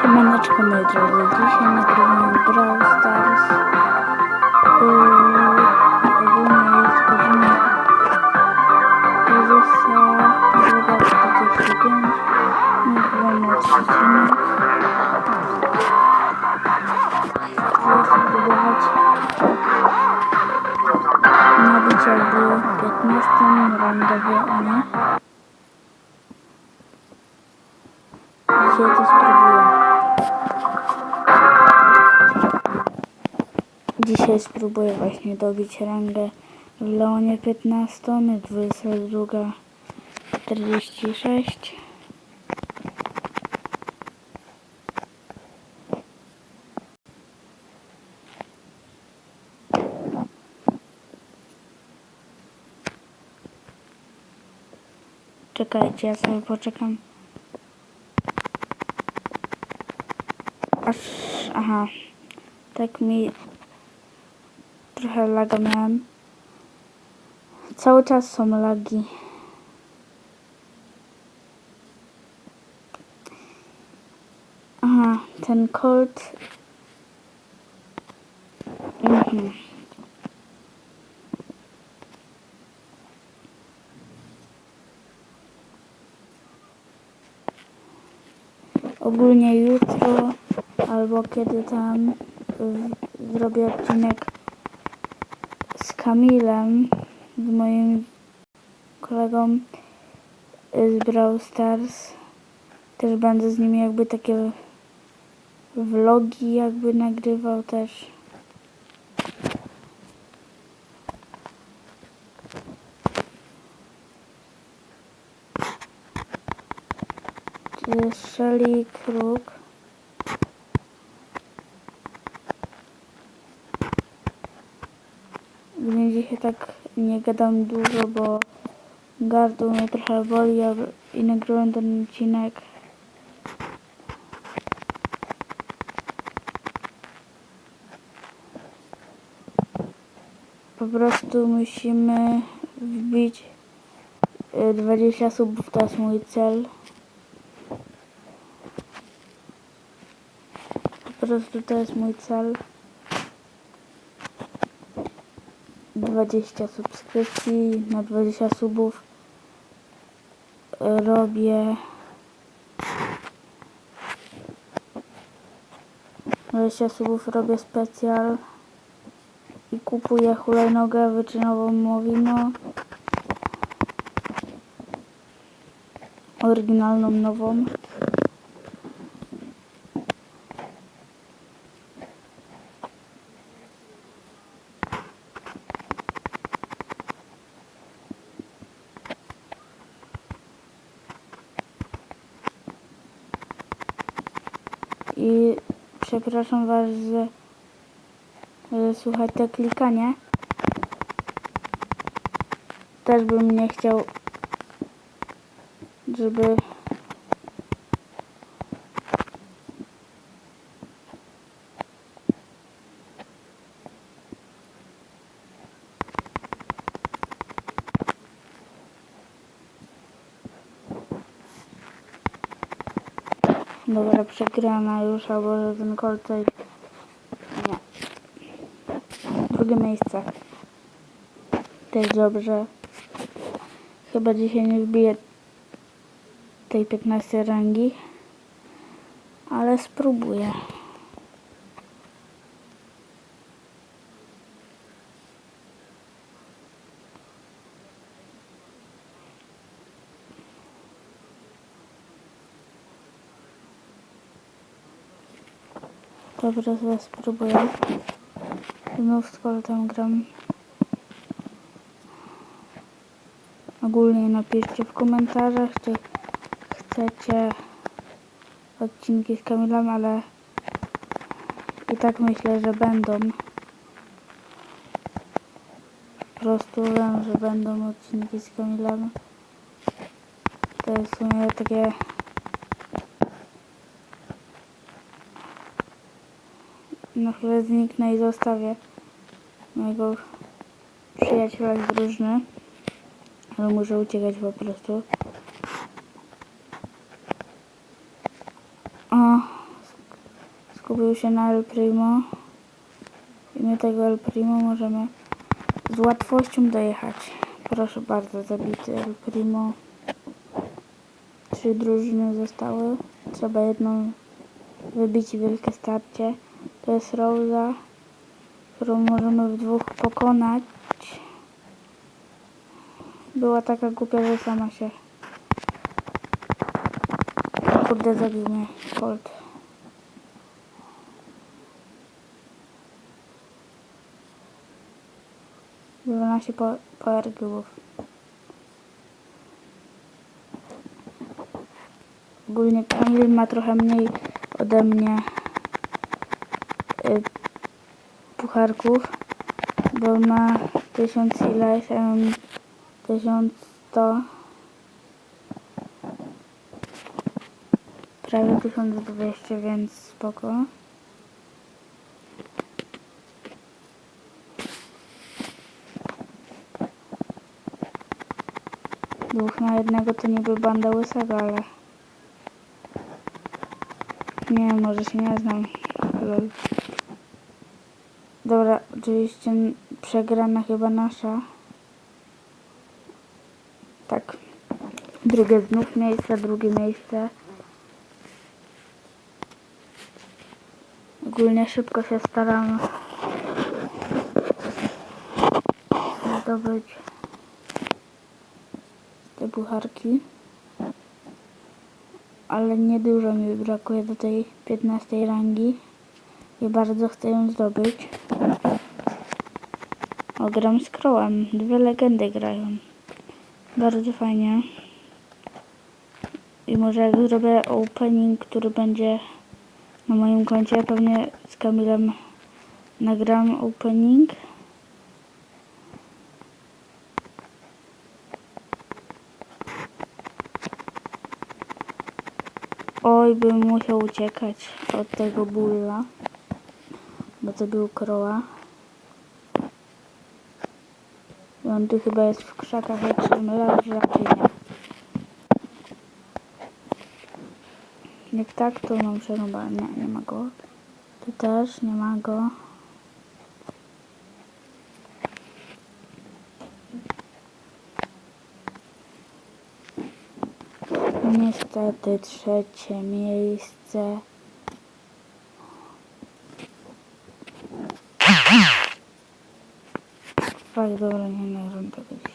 Siemaneczko moi drodzy, dzisiaj nagrywamy Brawl Stars. Yy, ogólnie jest godzina 20.45. Nagrywamy odcinek. Chcę spróbować nabić jakby 15 randowy Oni. Dzisiaj to spróbuję. Dzisiaj spróbuję właśnie dobić rangę w Leonie 15, 22, 46. Czekajcie, ja sobie poczekam. Aż, aha, tak mi trochę laga miałem. Cały czas są lagi. Aha, ten Colt. Mhm. Ogólnie jutro albo kiedy tam zrobię odcinek Kamilem, z moim kolegą y, z Brawl Stars. Też będę z nim jakby takie vlogi jakby nagrywał też. Shelly Kruk. Więc dzisiaj tak nie gadam dużo, bo gardło mnie trochę boli i nagrywam ten odcinek. Po prostu musimy wbić y, 20 subów, to jest mój cel. Po prostu to jest mój cel. 20 subskrypcji na 20 subów robię 20 subów robię specjal i kupuję hulajnogę wyczynową Mowino oryginalną nową i przepraszam Was, że, że słuchać te klikanie. Też bym nie chciał, żeby Dobra, przegrana już, albo że ten kol. Nie. Drugie miejsce. Też dobrze. Chyba dzisiaj nie wbiję tej 15 rangi. Ale spróbuję. Dobra, zaraz spróbuję. Z koltem gram. Ogólnie napiszcie w komentarzach, czy chcecie odcinki z Kamilem, ale i tak myślę, że będą. Po prostu wiem, że będą odcinki z Kamilem. To jest w sumie takie na chwilę zniknę i zostawię mojego przyjaciela z drużyny. Ale muszę uciekać po prostu. O, skupił się na El Primo. I my tego El Primo możemy z łatwością dojechać. Proszę bardzo, zabity El Primo. Trzy drużyny zostały. Trzeba jedną wybić wielkie starcie. To jest Rosa, którą możemy w dwóch pokonać. Była taka głupia, że sama się... Kurde, zabił mnie Colt. Dwanaście po, power grybów. Ogólnie Kamil ma trochę mniej ode mnie pucharków, bo ma 1000 ileś, a mam 1100 prawie 1200, więc spoko. Dwóch na jednego to niby banda łysego, ale nie może się nie znam. Lol. Dobra, oczywiście przegrana chyba nasza. Tak. Drugie znów miejsce, drugie miejsce. Ogólnie szybko się staram zdobyć te pucharki. Ale niedużo mi brakuje do tej 15 rangi. I bardzo chcę ją zdobyć. O, gram z Crowem. Dwie legendy grają. Bardzo fajnie. I może jak zrobię opening, który będzie na moim koncie, pewnie z Kamilem nagram opening. Oj, bym musiał uciekać od tego bulla, bo to był kroła. On tu chyba jest w krzakach, jak się raczej nie. Jak tak, to mam przerąbane. Nie, nie ma go. Tu też nie ma go. Niestety trzecie miejsce. Fakt, dobra, nie nagram tego